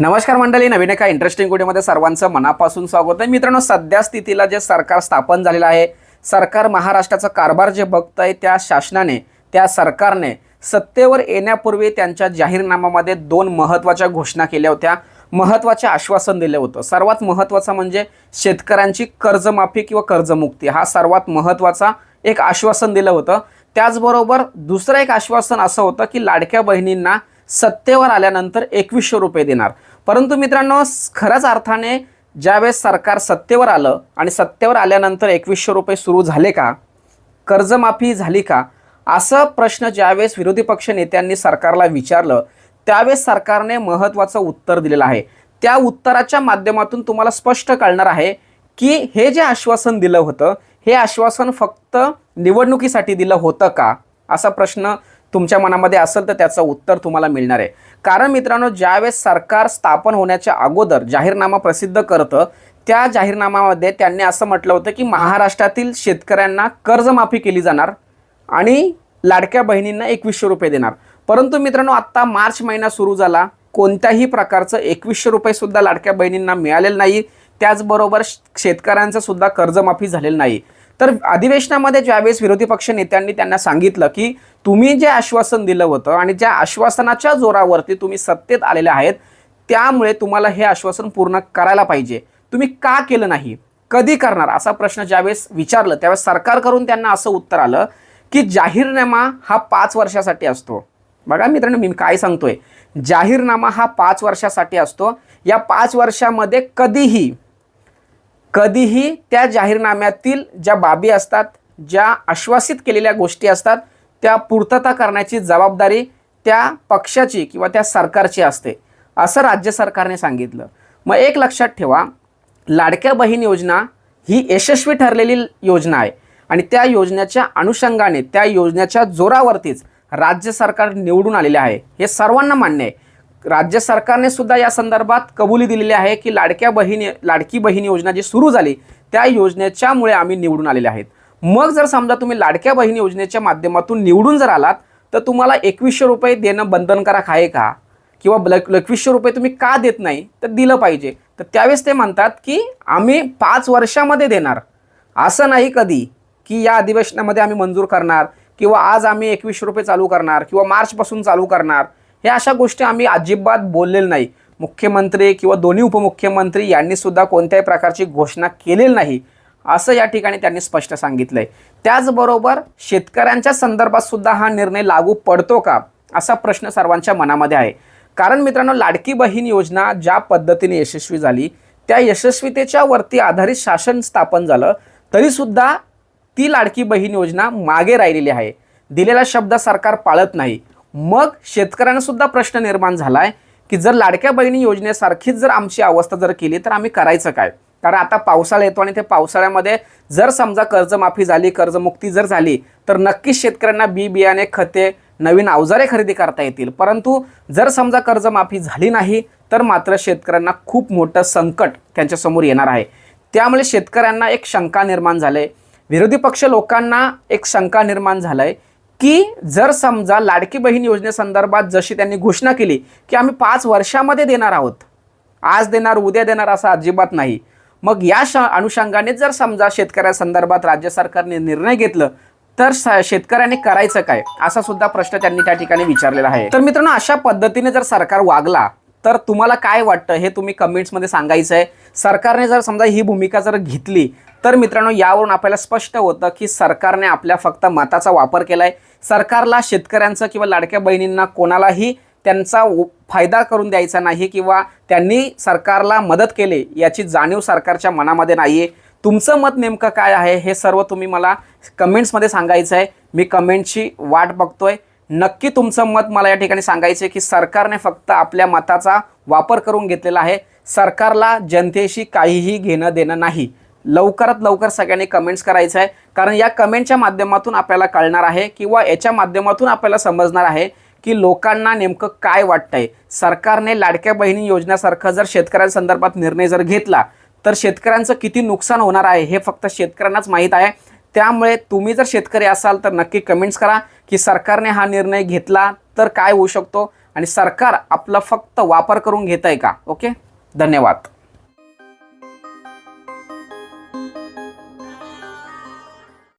नमस्कार मंडळी नवीन एका इंटरेस्टिंग व्हिडिओमध्ये सर्वांचं मनापासून स्वागत आहे. मित्रांनो सध्या स्थितीला जे सरकार स्थापन झालेलं आहे सरकार महाराष्ट्राचा कारभार जे बघतंय त्या शासनाने त्या सरकारने सत्तेवर येण्यापूर्वी त्यांच्या जाहीरनाम्यामध्ये दोन महत्त्वाच्या घोषणा केल्या होत्या. महत्त्वाचे आश्वासन दिलं होतं. सर्वात महत्त्वाचं म्हणजे शेतकऱ्यांची कर्जमाफी किंवा कर्जमुक्ती. हा सर्वात महत्त्वाचा एक आश्वासन दिलं होतं. त्याचबरोबर दुसरं एक आश्वासन असं होतं की लाडक्या बहिणींना सत्तेवर आल्यानंतर एकवीसशे रुपये देणार. परंतु मित्रांनो खरंच खऱ्याच अर्थाने ज्यावेळेस सरकार सत्तेवर आलं आणि सत्तेवर आल्यानंतर एकवीसशे रुपये सुरू झाले का? कर्जमाफी झाली का? असं प्रश्न ज्यावेळेस विरोधी पक्ष नेत्यांनी सरकारला विचारलं त्यावेळेस सरकारने महत्त्वाचं उत्तर दिलेलं आहे. त्या उत्तराच्या माध्यमातून तुम्हाला स्पष्ट कळणार आहे की हे जे आश्वासन दिलं होतं हे आश्वासन फक्त निवडणुकीसाठी दिलं होतं का? असा प्रश्न तुमच्या मनामध्ये असेल तर त्याचं उत्तर तुम्हाला मिळणार आहे. कारण मित्रांनो ज्यावेळेस सरकार स्थापन होण्याच्या अगोदर जाहीरनामा प्रसिद्ध करतं त्या जाहीरनाम्यामध्ये त्यांनी असं म्हटलं होतं की महाराष्ट्रातील शेतकऱ्यांना कर्जमाफी केली जाणार आणि लाडक्या बहिणींना एकवीसशे रुपये देणार. परंतु मित्रांनो आत्ता मार्च महिना सुरू झाला. कोणत्याही प्रकारचं एकवीसशे रुपयेसुद्धा लाडक्या बहिणींना मिळालेलं नाही. त्याचबरोबर श- शेतकऱ्यांचं सुद्धा कर्जमाफी झालेलं नाही. तर अधिवेशनामध्ये ज्यावेळेस विरोधी पक्ष नेत्यांनी त्यांना सांगितलं की तुम्ही जे आश्वासन दिलं होतं आणि ज्या आश्वासनाच्या जोरावरती तुम्ही सत्तेत आलेले आहेत त्यामुळे तुम्हाला हे आश्वासन पूर्ण करायला पाहिजे. तुम्ही का केलं नाही? कधी करणार? असा प्रश्न ज्यावेळेस विचारलं त्यावेळेस सरकारकडून त्यांना असं उत्तर आलं की जाहीरनामा हा पाच वर्षासाठी असतो. बघा मित्रांनो मी काय सांगतोय? जाहीरनामा हा पाच वर्षासाठी असतो. या पाच वर्षामध्ये कधीही कधीही त्या जाहीरनाम्यातील ज्या बाबी असतात ज्या आश्वासित केलेल्या गोष्टी असतात त्या पूर्तता करण्याची जबाबदारी त्या पक्षाची किंवा त्या सरकारची असते असं राज्य सरकारने सांगितलं. मग एक लक्षात ठेवा लाडक्या बहीण योजना ही यशस्वी ठरलेली योजना आहे आणि त्या योजनेच्या अनुषंगाने त्या योजनेच्या जोरावरतीच राज्य सरकार निवडून आलेले आहे. हे सर्वांना मान्य आहे. राज्य सरकारने सुद्धा या संदर्भात कबुली दिलेली आहे की लाडक्या बहीण लाडकी बहीण योजना जी सुरू झाली त्या योजनेच्यामुळे आम्ही निवडून आलेले आहेत. मग जर समजा तुम्ही लाडक्या बहीण योजनेच्या माध्यमातून निवडून जर आलात तर तुम्हाला एकवीसशे रुपये देणं बंधनकारक आहे का? किंवा ब्लॅक एकवीसशे रुपये तुम्ही का देत नाही? तर दिलं पाहिजे. तर त्यावेळेस ते म्हणतात की आम्ही पाच वर्षामध्ये देणार. असं नाही कधी की या अधिवेशनामध्ये आम्ही मंजूर करणार किंवा आज आम्ही एकवीसशे रुपये चालू करणार किंवा मार्चपासून चालू करणार. हे अशा गोष्टी आम्ही अजिबात बोललेलं नाही. मुख्यमंत्री किंवा दोन्ही उपमुख्यमंत्री यांनीसुद्धा कोणत्याही प्रकारची घोषणा केलेली नाही. असं या ठिकाणी त्यांनी स्पष्ट सांगितलंय. त्याचबरोबर शेतकऱ्यांच्या संदर्भात सुद्धा हा निर्णय लागू पडतो का असा प्रश्न सर्वांच्या मनामध्ये आहे. कारण मित्रांनो लाडकी बहीण योजना ज्या पद्धतीने यशस्वी झाली त्या यशस्वीतेच्या वरती आधारित शासन स्थापन झालं तरीसुद्धा ती लाडकी बहीण योजना मागे राहिलेली आहे. दिलेला शब्द सरकार पाळत नाही. मग शेतकऱ्यांना सुद्धा प्रश्न निर्माण झाला आहे की जर लाडक्या बहिणी योजनेसारखीच जर आमची अवस्था जर केली तर आम्ही करायचं काय? कारण आता पावसाळा येतो आणि ते पावसाळ्यामध्ये जर समजा कर्जमाफी झाली कर्जमुक्ती जर झाली तर नक्कीच शेतकऱ्यांना बी बियाणे खते नवीन अवजारे खरेदी करता येतील. परंतु जर समजा कर्जमाफी झाली नाही तर मात्र शेतकऱ्यांना खूप मोठं संकट त्यांच्यासमोर येणार आहे. त्यामुळे शेतकऱ्यांना एक शंका निर्माण झाले विरोधी पक्ष लोकांना एक शंका निर्माण झालंय की जर समजा लाडकी बहीण योजनेसंदर्भात जशी त्यांनी घोषणा केली की आम्ही पाच वर्षामध्ये देणार आहोत आज देणार उद्या देणार असं अजिबात नाही. मग या श अनुषंगाने जर समजा शेतकऱ्यासंदर्भात राज्य सरकारने निर्णय घेतलं तर शेतकऱ्याने करायचं काय? असा सुद्धा प्रश्न त्यांनी त्या ठिकाणी विचारलेला आहे. तर मित्रांनो अशा पद्धतीने जर सरकार वागला तर तुम्हाला काय वाटतं? हे तुम्ही कमेंट्समध्ये सांगायचं आहे सरकारने जर समजा ही भूमिका जर घेतली तर मित्रांनो यावरून आपल्याला स्पष्ट होतं की सरकारने आपल्या फक्त मताचा वापर केला आहे सरकारला शेतकऱ्यांचं किंवा लाडक्या बहिणींना कोणालाही त्यांचा उ- फायदा करून द्यायचा नाही किंवा त्यांनी सरकारला मदत केली याची जाणीव सरकारच्या मनामध्ये नाही आहे तुमचं मत नेमकं काय आहे? हे सर्व तुम्ही मला कमेंट्समध्ये सांगायचं आहे मी कमेंटची वाट बघतोय. नक्की तुमचं मत मला या ठिकाणी सांगायचं आहे की सरकारने फक्त आपल्या मताचा वापर करून घेतलेला आहे. सरकारला जनतेशी काहीही घेणं देणं नाही. लवकरात लवकर सगळ्यांनी कमेंट्स करायचं आहे कारण या कमेंटच्या माध्यमातून आपल्याला कळणार आहे किंवा याच्या माध्यमातून आपल्याला समजणार आहे की लोकांना नेमकं काय वाटतंय? सरकारने लाडक्या बहिणी योजनेसारखं जर शेतकऱ्यांसंदर्भात निर्णय जर घेतला तर शेतकऱ्यांचं किती नुकसान होणार आहे हे फक्त शेतकऱ्यांनाच माहीत आहे. त्यामुळे तुम्ही जर शेतकरी असाल तर नक्की कमेंट्स करा की सरकारने हा निर्णय घेतला तर काय होऊ शकतो आणि सरकार आपला फक्त वापर करून घेत आहे का? ओके? धन्यवाद.